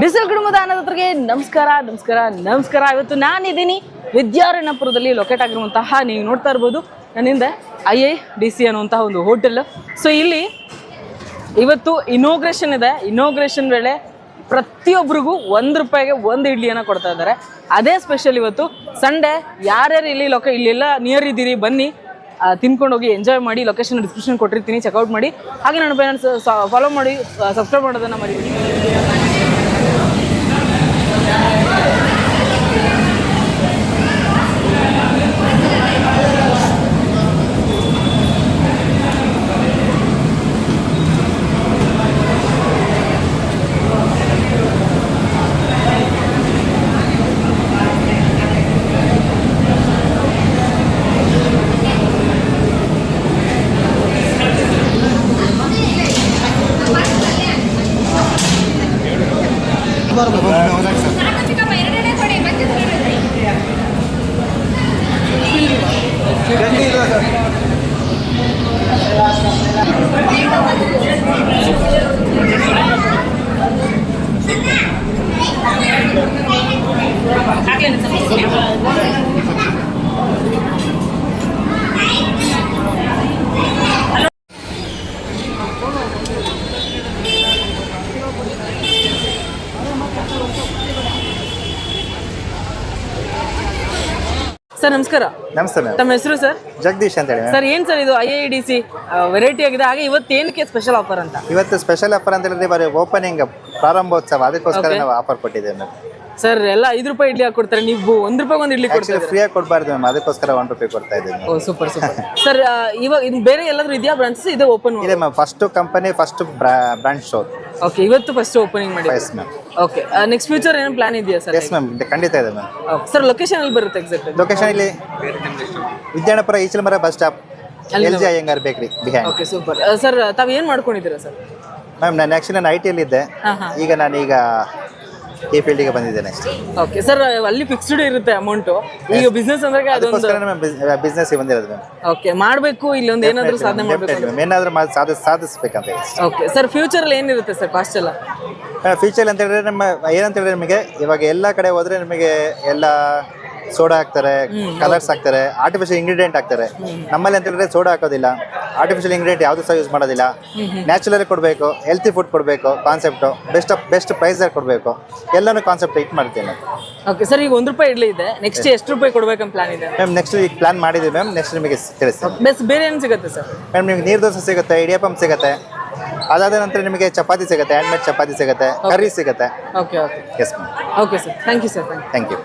ಬಿಸಿಲು ಕುಟುಂಬದ ಅನ್ನೋದ್ರಿಗೆ ನಮಸ್ಕಾರ ನಮಸ್ಕಾರ ನಮಸ್ಕಾರ. ಇವತ್ತು ನಾನಿದ್ದೀನಿ ವಿದ್ಯಾರಣ್ಯಪುರದಲ್ಲಿ ಲೊಕೇಟ್ ಆಗಿರುವಂತಹ ನೀವು ನೋಡ್ತಾ ಇರ್ಬೋದು. ನನ್ನಿಂದ ಐ ಐ ಡಿ ಸಿ ಅನ್ನುವಂತಹ ಒಂದು ಹೋಟೆಲ್ ಸೊ ಇಲ್ಲಿ ಇವತ್ತು ಇನೋಗ್ರೇಷನ್ ಇದೆ. ಇನೋಗ್ರೇಷನ್ ವೇಳೆ ಪ್ರತಿಯೊಬ್ಬರಿಗೂ ಒಂದು ರೂಪಾಯಿಗೆ ಒಂದು ಇಡ್ಲಿಯನ್ನು ಕೊಡ್ತಾ ಇದ್ದಾರೆ. ಅದೇ ಸ್ಪೆಷಲ್ ಇವತ್ತು. ಸಂಡೇ ಯಾರ್ಯಾರು ಇಲ್ಲಿ ಲೊಕ ಇಲ್ಲೆಲ್ಲ ನಿಯರ್ ಇದ್ದೀರಿ, ಬನ್ನಿ. ತಿನ್ಕೊಂಡು ಹೋಗಿ ಎಂಜಾಯ್ ಮಾಡಿ ಲೊಕೇಶನ್ ಡಿಸ್ಕ್ರಿಪ್ಷನ್ ಕೊಟ್ಟಿರ್ತೀನಿ ಚೆಕ್ಔಟ್ ಮಾಡಿ. ಹಾಗೆ ನನ್ನ ಫಾಲೋ ಮಾಡಿ ಸಬ್ಸ್ಕ್ರೈಬ್ ಮಾಡೋದನ್ನು Barba, vamos ver onde é que está. Sir ನಮಸ್ಕಾರ. ನಮಸ್ತೆ ಮ್ಯಾಮ್ ತಮ್ಮ ಹೆಸರು ಸರ್? ಜಗದೀಶ್ ಅಂತ ಹೇಳಿ ma'am. ಸರ್ ಏನ್ ಸರ್ ಇದು I I D C variety ಆಗಿದೆ. ಹಾಗೆ ಇವತ್ತು ಏನಕ್ಕೆ ಸ್ಪೆಷಲ್ ಆಫರ್ ಅಂತ? ಇವತ್ತು ಸ್ಪೆಷಲ್ ಆಫರ್ ಅಂತ ಹೇಳಿದ್ರೆ ಬರೀ ಓಪನಿಂಗ್ ಪ್ರಾರಂಭೋತ್ಸವ. ಅದಕ್ಕೋಸ್ಕರ Okay. ನಾವು ಆಫರ್ ಕೊಟ್ಟಿದ್ದೇವೆ ಮ್ಯಾಮ್ ಸರ್ ಎಲ್ಲ ಐದು ರೂಪಾಯಿ ಇಡ್ಲಿ ಹಾಕೊಡ್ತಾರೆ. ನೀವು ಒಂದ್ ರೂಪಾಯಿ ಒಂದು ಇಡ್ಲಿ ಆಕ್ಚುಲಿ ಫ್ರೀ ಫ್ರೀಯಾಗಿ ಕೊಡಬಾರ್ದು ಮ್ಯಾಮ್ ಅದಕ್ಕೋಸ್ಕರ ಒನ್ ರೂಪಾಯಿ ಕೊಡ್ತಾ ಇದ್ದೀನಿ. ಓ ಸೂಪರ್ ಸೂಪರ್ ಸರ್ ಇವಾಗ ಇದು ಬೇರೆ ಎಲ್ಲಾದ್ರೂ ಇದೆಯಾ ಬ್ರಾಂಚಸ್ ಇದು ಓಪನ್ ಇದೆ ma'am first company first brand show okay ಇವತ್ತು ಫಸ್ಟ್ ಓಪನಿಂಗ್ ಮಾಡಿ yes ma'am okay next future ಏನು ಪ್ಲಾನ್ ಇದೆಯಾ ಸರ್ ಎಸ್ ಮ್ಯಾಮ್ ಖಂಡಿತ ಇದೆ ಮ್ಯಾಮ್ ಸರ್ ಲೊಕೇಶನ್ ಅಲ್ಲಿ ಬರುತ್ತೆ ಎಕ್ಸಾಕ್ಟ್ ಲೊಕೇಶನ್ ಇಲ್ಲಿ? Vidyanapura ಈಚಲಮರ bus stop L G Iyengar bakery behind okay super sir ತಾವು ಏನು ಮಾಡ್ಕೊಂಡಿದ್ದೀರಾ ಸರ್ ಮ್ಯಾಮ್ ನಾನು ಆ್ಯಕ್ಚುಲಿ ನಾನು ಐ ಟಿಯಲ್ಲಿ ಇದ್ದೆ ಈಗ ನಾನೀಗ ಈ ಫೀಲ್ಡಿಗೆ ಬಂದಿದ್ದೇನೆ. ಅಷ್ಟೇ ಓಕೆ ಸರ್ ಅಲ್ಲಿ ಫಿಕ್ಸ್ಡ್ ಇರುತ್ತೆ ಅಮೌಂಟು ಈಗ ಬಿಸ್ನೆಸ್ ಅಂದ್ರೆ ಅದೊಂದು ಅದಕ್ಕೋಸ್ಕರ ಮ್ಯಾಮ್ ಬಿಸ್ನೆಸ್ ಬಂದಿರೋದು ಮ್ಯಾಮ್ ಓಕೆ ಮಾಡಬೇಕು ಇಲ್ಲೊಂದು ಏನಾದರೂ ಸಾಧನೆ ಮಾಡಬೇಕು ಮ್ಯಾಮ್ ಏನಾದರೂ ಮಾಡಿ ಸಾಧಿಸ್ ಸಾಧಿಸ್ಬೇಕಂತ ಓಕೆ ಸರ್ ಫ್ಯೂಚರಲ್ಲಿ ಏನಿರುತ್ತೆ ಸರ್ ಕಾಸ್ಟ್ ಎಲ್ಲ? ಫ್ಯೂಚರ್ ಅಂತ ಹೇಳಿದ್ರೆ ನಮ್ಮ ಏನಂತ ಹೇಳಿದ್ರೆ ನಿಮಗೆ ಇವಾಗ ಎಲ್ಲ ಕಡೆ ಹೋದ್ರೆ ನಿಮಗೆ ಎಲ್ಲ ಸೋಡಾ ಹಾಕ್ತಾರೆ ಕಲರ್ಸ್ ಹಾಕ್ತಾರೆ ಆರ್ಟಿಫಿಷಿಯಲ್ ಇಂಗ್ರೀಡಿಯೆಂಟ್ ಹಾಕ್ತಾರೆ. ನಮ್ಮಲ್ಲಿ ಅಂತ ಹೇಳಿದ್ರೆ ಸೋಡಾ ಹಾಕೋದಿಲ್ಲ. ಆರ್ಟಿಫಿಷಿಯಲ್ ಇಂಗ್ರೀಡಿಯೆಂಟ್ ಯಾವುದು ಸಹ ಯೂಸ್ ಮಾಡೋದಿಲ್ಲ. ನ್ಯಾಚುರಲಿ ಕೊಡಬೇಕು ಹೆಲ್ತಿ ಫುಡ್ ಕೊಡಬೇಕು ಕಾನ್ಸೆಪ್ಟು ಬೆಸ್ಟ್ ಬೆಸ್ಟ್ ಪ್ರೈಸಲ್ಲಿ ಕೊಡಬೇಕು. ಎಲ್ಲನೂ ಕಾನ್ಸೆಪ್ಟ್ ಇಟ್ ಮಾಡ್ತೀನಿ. ಓಕೆ ಸರ್ ಈಗ ಒಂದು ರೂಪಾಯಿ ಇಡ್ಲಿ ಇದೆ. ನೆಕ್ಸ್ಟ್ ಎಷ್ಟು ರೂಪಾಯಿ ಕೊಡಬೇಕು ಪ್ಲಾನ್ ಇದೆ? ಮ್ಯಾಮ್ ನೆಕ್ಸ್ಟ್ ಈಗ ಪ್ಲಾನ್ ಮಾಡಿದ್ದೀವಿ ಮ್ಯಾಮ್ ನೆಕ್ಸ್ಟ್ ನಿಮಗೆ ತಿಳಿಸ್ತೀನಿ. ಬೆಸ್ ಬೇರೆ ಏನು ಸಿಗುತ್ತೆ ಸರ್ ಮ್ಯಾಮ್ ನಿಮ್ಗೆ ನೀರು ದೋಸೆ ಸಿಗುತ್ತೆ ಇಡಿಯಪ್ಪಂ ಸಿಗುತ್ತೆ. ಅದಾದ ನಂತರ ನಿಮಗೆ ಚಪಾತಿ ಸಿಗುತ್ತೆ ಹ್ಯಾಂಡ್ಮೇಡ್ ಚಪಾತಿ ಸಿಗುತ್ತೆ ಕರ್ರಿ ಸಿಗುತ್ತೆ. Okay okay yes ma'am okay sir thank you sir thank you